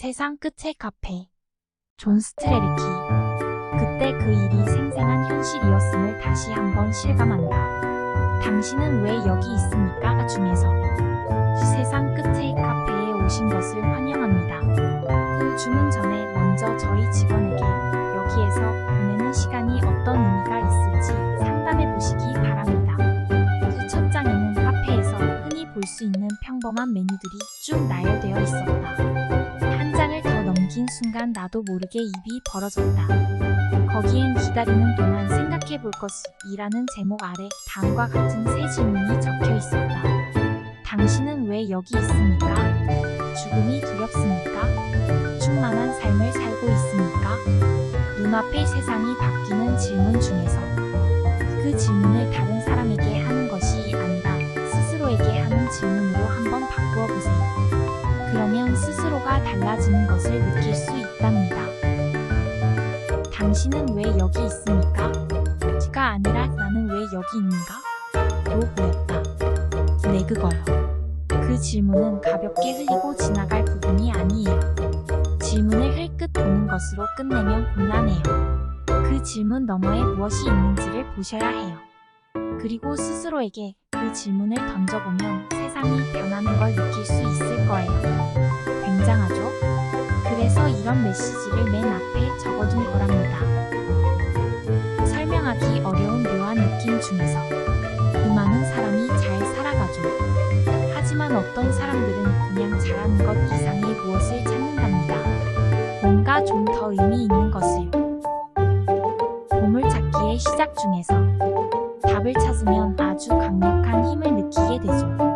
세상 끝의 카페. 존 스트레르키. 그때 그 일이 생생한 현실이었음을 다시 한번 실감한다. 당신은 왜 여기 있습니까? 중에서 세상 끝의 카페에 오신 것을 환영합니다. 그 주문 전에 먼저 저희 직원에게 여기에서 보내는 시간이 어떤 의미가 있을지 상담해 보시기 바랍니다. 그 첫 장에는 카페에서 흔히 볼 수 있는 평범한 메뉴들이 쭉 나열되어 있었다. 순간 나도 모르게 입이 벌어졌다. 거기엔 기다리는 동안 생각해 볼 것이라는 제목 아래 다음과 같은 세 질문이 적혀 있었다. 당신은 왜 여기 있습니까? 죽음이 두렵습니까? 충만한 삶을 살고 있습니까? 눈앞의 세상이 바뀌는 질문 중에서 그 질문을 다른 사람에게 하는 것이 아니라 스스로에게 하는 질문으로 한번 바꾸어 보세요. 그러면 스스로가 달라지는 것을 느낄 수 있답니다. 당신은 왜 여기 있습니까? 가 아니라 나는 왜 여기 있는가? 로 보였다. 네, 그거요. 그 질문은 가볍게 흘리고 지나갈 부분이 아니에요. 질문을 흘끗 보는 것으로 끝내면 곤란해요. 그 질문 너머에 무엇이 있는지를 보셔야 해요. 그리고 스스로에게 그 질문을 던져보면 세상이 변하는 걸 느낄 수 있을 거예요. 이런 메시지를 맨 앞에 적어둔 거랍니다. 설명하기 어려운 묘한 느낌 중에서 이 많은 사람이 잘 살아가죠. 하지만 어떤 사람들은 그냥 잘하는 것 이상의 무엇을 찾는답니다. 뭔가 좀 더 의미 있는 것을요. 보물찾기의 시작 중에서 답을 찾으면 아주 강력한 힘을 느끼게 되죠.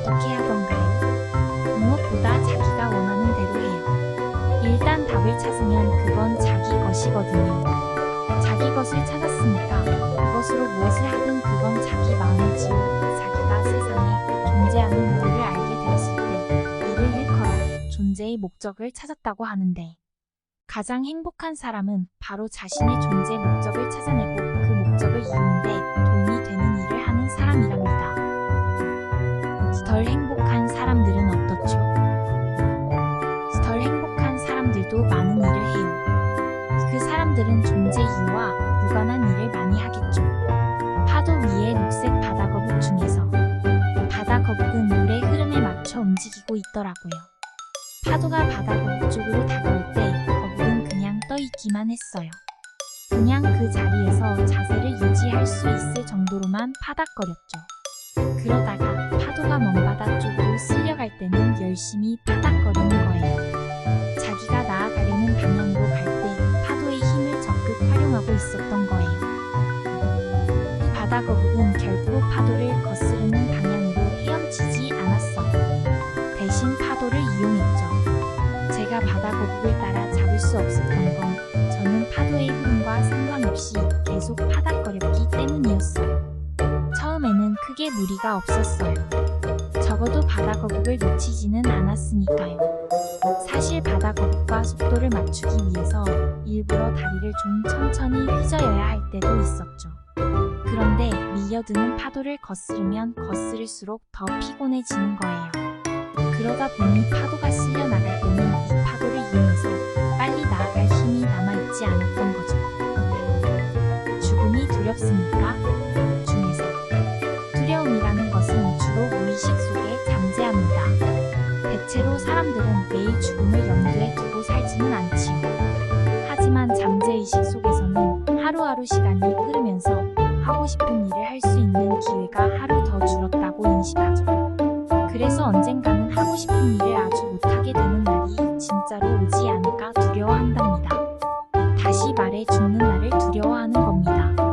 어떻게 하던가요? 무엇보다 자기가 원하는 대로 해요. 일단 답을 찾으면 그건 자기 것이거든요. 자기 것을 찾았으니까 그것으로 무엇을 하든 그건 자기 마음이지요. 자기가 세상에 존재하는 이유를 알게 되었을 때 이를 일컬어 존재의 목적을 찾았다고 하는데 가장 행복한 사람은 바로 자신의 존재 목적을 찾아내고 그 목적을 이루는데 도움이 되는 일을 하는 사람이랍니다. 덜 행복한 사람들은 어떻죠? 덜 행복한 사람들도 많은 일을 해요. 그 사람들은 존재 이유와 무관한 일을 많이 하겠죠. 파도 위에 녹색 바다 거북 중에서 바다 거북은 물의 흐름에 맞춰 움직이고 있더라고요. 파도가 바다 거북 쪽으로 다가올 때 거북은 그냥 떠 있기만 했어요. 그냥 그 자리에서 자세를 유지할 수 있을 정도로만 파닥거렸죠. 그러다가 파도가 먼 바다 쪽으로 쓸려갈 때는 열심히 파닥거리는 거예요. 자기가 나아가려는 방향으로 갈 때 파도의 힘을 적극 활용하고 있었던 거예요. 이 바다 거북은 결코 파도를 거스르는 방향으로 헤엄치지 않았어요. 대신 파도를 이용했죠. 제가 바다 거북을 따라 잡을 수 없었던 건 저는 파도의 흐름과 상관없이 계속 파닥거렸기 크게 무리가 없었어요. 적어도 바다 거북을 놓치지는 않았으니까요. 사실 바다 거북과 속도를 맞추기 위해서 일부러 다리를 좀 천천히 휘저어야 할 때도 있었죠. 그런데 밀려드는 파도를 거스르면 거스를수록 더 피곤해지는 거예요. 그러다 보니 파도가 쓸려 나갈 때는 이 파도를 이용해서 빨리 나아갈 힘이 남아있지 않았던 거죠. 죽음이 두렵습니까? 의식 속에 잠재합니다. 대체로 사람들은 매일 죽음을 염두에 두고 살지는 않지요. 하지만 잠재의식 속에서는 하루하루 시간이 흐르면서 하고 싶은 일을 할 수 있는 기회가 하루 더 줄었다고 인식하죠. 그래서 언젠가는 하고 싶은 일을 아주 못하게 되는 날이 진짜로 오지 않을까 두려워한답니다. 다시 말해 죽는 날을 두려워하는 겁니다.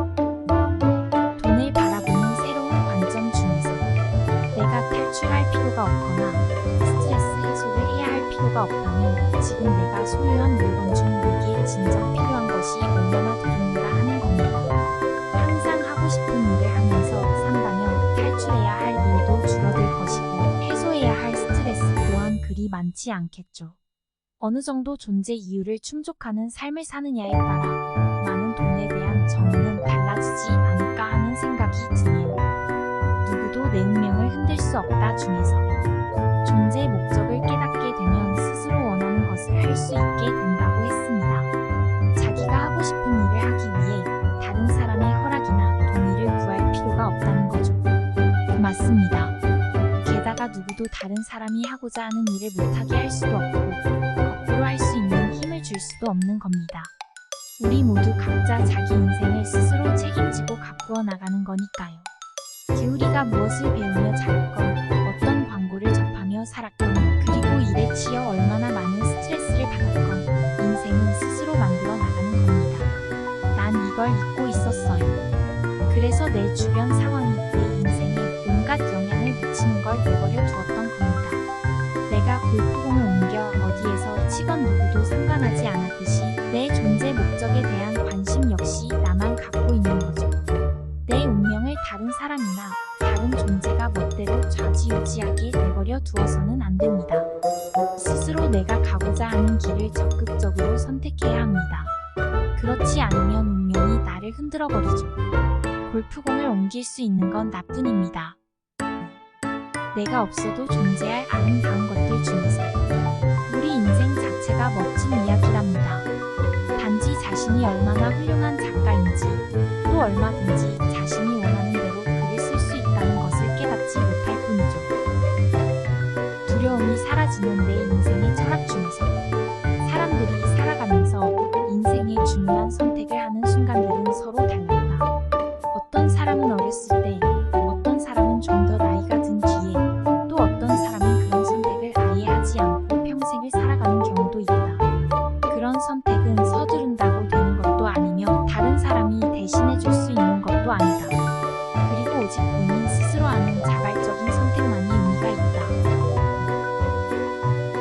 할 필요가 없다면 지금 내가 소유한 물건 중 내게 진정 필요한 것이 얼마나 되겠는가 하는 겁니다. 항상 하고 싶은 일을 하면서 산다면 탈출해야 할 일도 줄어들 것이고 해소해야 할 스트레스 또한 그리 많지 않겠죠. 어느 정도 존재 이유를 충족하는 삶을 사느냐에 따라 많은 돈에 대한 정의는 달라지지 않을까 하는 생각이 드네요. 누구도 내 운명을 흔들 수 없다 중에서 존재의 목적 된다고 했습니다. 자기가 하고 싶은 일을 하기 위해 다른 사람의 허락이나 동의를 구할 필요가 없다는 거죠. 맞습니다. 게다가 누구도 다른 사람이 하고자 하는 일을 못하게 할 수도 없고 거꾸로 할 수 있는 힘을 줄 수도 없는 겁니다. 우리 모두 각자 자기 인생을 스스로 책임지고 가꾸어 나가는 거니까요. 기우리가 무엇을 배우며 자랐건 어떤 광고를 접하며 살았건 그리고 일에 치여 얼마나 많은 주변 상황이 내 인생에 온갖 영향을 미치는 걸 내버려 두었던 겁니다. 내가 골프공을 옮겨 어디에서 치건 누구도 상관하지 않았듯이 내 존재 목적에 대한 관심 역시 나만 갖고 있는 거죠. 내 운명을 다른 사람이나 다른 존재가 멋대로 좌지우지하게 내버려 두어서는 안 됩니다. 스스로 내가 가고자 하는 길을 적극적으로 선택해야 합니다. 그렇지 않으면 운명이 나를 흔들어 버리죠. 골프공을 옮길 수 있는 건 나뿐입니다. 내가 없어도 존재할 아름다운 것들 중에서 우리 인생 자체가 멋진 이야기랍니다. 단지 자신이 얼마나 훌륭한 작가인지 또 얼마든지 자신이 원하는 대로 글을 쓸 수 있다는 것을 깨닫지 못할 뿐이죠. 두려움이 사라지는 내 인생의 철학 중에서 사람들이 인생의 중요한 선택을 하는 순간들은 서로 달랐다. 어떤 사람은 어렸을 때, 어떤 사람은 좀 더 나이가 든 뒤에, 또 어떤 사람은 그런 선택을 아예 하지 않고 평생을 살아가는 경우도 있다. 그런 선택은 서두른다고 되는 것도 아니며 다른 사람이 대신해 줄 수 있는 것도 아니다. 그리고 오직 본인 스스로 하는 자발적인 선택만이 의미가 있다.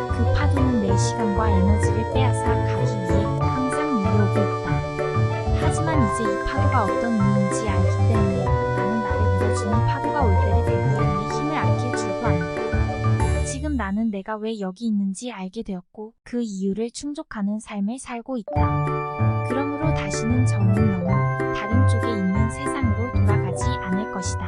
그 파도는 내 시간과 에너지를 빼앗아 가기 위해 밀려오고 있다. 하지만 이제 이 파도가 어떤 의미인지 알기 때문에 나는 나를 밀어주는 파도가 올 때를 대비해 내 힘을 아낄 줄도 안다. 지금 나는 내가 왜 여기 있는지 알게 되었고 그 이유를 충족하는 삶을 살고 있다. 그러므로 다시는 저는 너무 다른 쪽에 있는 세상으로 돌아가지 않을 것이다.